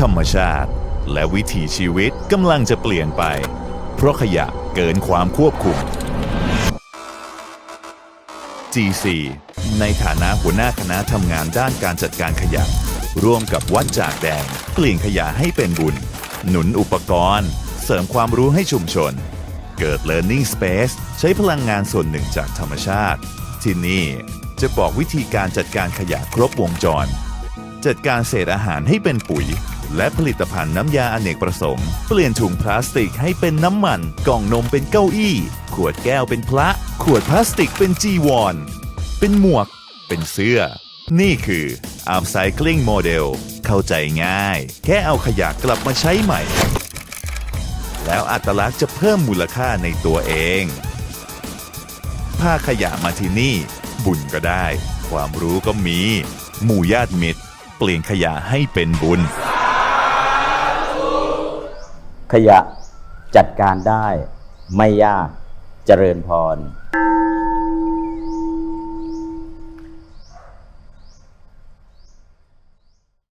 ธรรมชาติ และวิถีชีวิตกำลังจะเปลี่ยนไป เพราะขยะเกินความควบคุม GC ในฐานะหัวหน้าคณะทำงานด้านการจัดการขยะ ร่วมกับวัดจากแดงเปลี่ยนขยะให้เป็นบุญ หนุนอุปกรณ์ เสริมความรู้ให้ชุมชน เกิด Learning Space ใช้พลังงานส่วนหนึ่งจากธรรมชาติ ที่นี่จะบอกวิธีการจัดการขยะครบวงจร จัดการเศษอาหารให้เป็นปุ๋ยและผลิตภัณฑ์น้ำยาอเนกประสงค์ เปลี่ยนถุงพลาสติกให้เป็นน้ำมัน กล่องนมเป็นเก้าอี้ ขวดแก้วเป็นพระ ขวดพลาสติกเป็นจีวร เป็นหมวก เป็นเสื้อ นี่คือ Upcycling Model เข้าใจง่าย แค่เอาขยะกลับมาใช้ใหม่ แล้วอัตลักษณ์จะเพิ่มมูลค่าในตัวเองพาขยะมาที่นี่ บุญก็ได้ ความรู้ก็มี หมู่ญาติมิตร เปลี่ยนขยะให้เป็นบุญ ขยะจัดการได้ไม่ยากเจริญพร